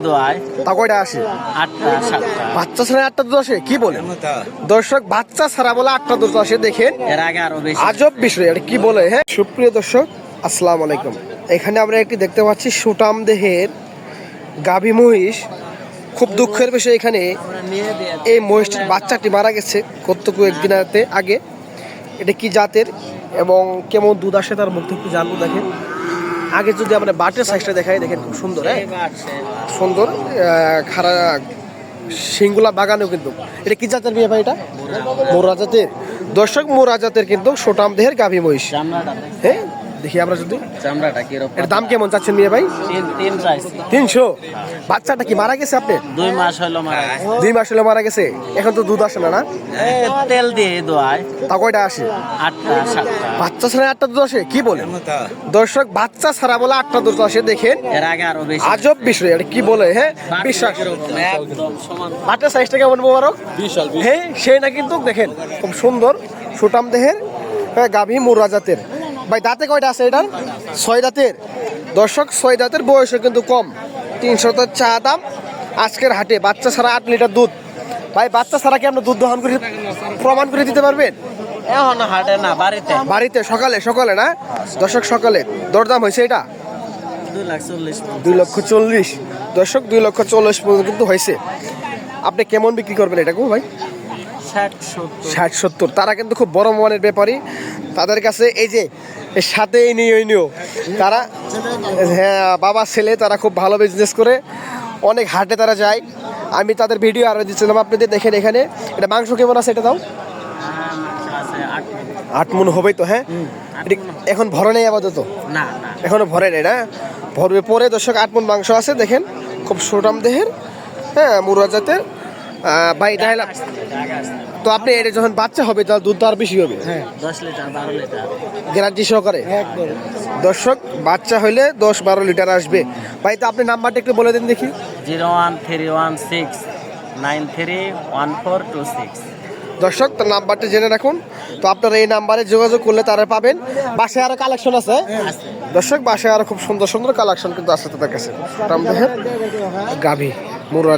দোয়ায় তা কয়টা আসে? বাচ্চা ছাড়া আটটা দুধ আসে? কি বলে? দর্শক বাচ্চা ছাড়া বলে আটটা দুধ আসে দেখেন। এর আগে আরও বেশি। আজব বিষয় এটা কি বলে হ্যাঁ? সুপ্রিয় দর্শক আসসালামু আলাইকুম। এখানে আমরা একটি দেখতে পাচ্ছি সুটাম দেহের গাভী মহিষ। খুব দুঃখের বিষয় এখানে এই মহিষটির বাচ্চাটি মারা গেছে কত কয়েকদিন আগে- আগে। এটা কি জাতের এবং কেমন দুধ আসে তার মুখ থেকে একটু জানব দেখেন। আগে যদি আমরা বাটের সাইজটা দেখাই, দেখেন খুব সুন্দর হ্যাঁ? সুন্দর খারা সিংগুলা বাগানেও কিন্তু। এটা কি জাতের বিয়ে ভাই এটা? মোরা জাতের। দর্শক, মোরা জাতের কিন্তু সোটাম দেহের গাভী মহিষ। হ্যাঁ? দেখি আমরা যদি। চামড়াটা এর দাম কেমন চাচ্ছেন মিয়া ভাই? তিনশো? বাচ্চাটা কি মারা গেছে আপনি? দুই মাস হলো মারা দুই মাস হলে মারা গেছে। এখন তো দুধ আসে না না? তেল দিয়ে দোয়ায়। তা কয়টা আসে? আটটা সাতটা। বাচ্চা ছাড়া আটটা দুধ আসে? কি বলে দর্শক বাচ্চা ছাড়া বলে আটটা দুধ আসে দেখেন। এর আগে আরও বেশি। আজব বিষয় এটা কি বলে হ্যাঁ? বিশ্বাস। একদম সমান। সাইজটা কেমন মোবারক? হ্যাঁ সেই না কিন্তু দেখেন খুব সুন্দর। সুটাম দেহের হ্যাঁ, গাভী মুরা জাতের। ভাই দাঁতে কয়টা আছে এটার? ছয় দাঁতের। দর্শক ছয় দাঁতের বয়সও কিন্তু কম। তিনশো তো চা দাম। আজকের হাটে বাচ্চা ছাড়া আট লিটার দুধ। ভাই বাচ্চা ছাড়া কি আপনি দুধ দহন করে প্রমাণ করে দিতে পারবেন? এখন হাটে না বাড়িতে। বাড়িতে সকালে সকালে না? দর্শক সকালে। দরদাম হয়েছে এটা? দুই লক্ষ চল্লিশ। দর্শক দুই লক্ষ চল্লিশ পর্যন্ত কিন্তু হয়েছে। আপনি কেমন বিক্রি করবেন এটা গো ভাই? ষাট সত্তর। ষাট সত্তর। তারা কিন্তু খুব বড় মনের ব্যাপারী। তাদের কাছে এই যে সাথে এই নিয়ে ওই নিয়েও তারা হ্যাঁ বাবা ছেলে তারা খুব ভালো বিজনেস করে। অনেক হাটে তারা যায়। আমি তাদের ভিডিও আরও দিচ্ছিলাম। আপনাদের দেখেন এখানে এটা মাংস কেমন আছে এটা দাও? আট আট মন হবেই তো হ্যাঁ? এখন ভরে নেই আপাতত? না না। এখনও ভরে নেই না? ভরবে পরে দর্শক আট মন মাংস আছে দেখেন। খুব সুটাম দেহের হ্যাঁ মুরা জাতের। ভাই এটা হলো- হবে। তো আপনি এটা যখন বাচ্চা হবে তাহলে দুধ তো আর বেশি হবে? হ্যাঁ দশ লিটার বারো লিটার। গ্যারান্টি সহকারে? দর্শক বাচ্চা হইলে দশ বারো লিটার আসবে। ভাই তো আপনি নাম্বারটা একটু বলে দিন দেখি। Zero one three one six nine three one four two six. দর্শক তার নাম্বারটা জেনে রাখুন। তো আপনারা এই নাম্বারে যোগাযোগ করলে তারা পাবেন। বাসায় আরও কালেকশন আছে? দর্শক বাসায় আরও খুব সুন্দর সুন্দর কালেকশন কিন্তু আছে তাদের কাছে। গাভী মুরা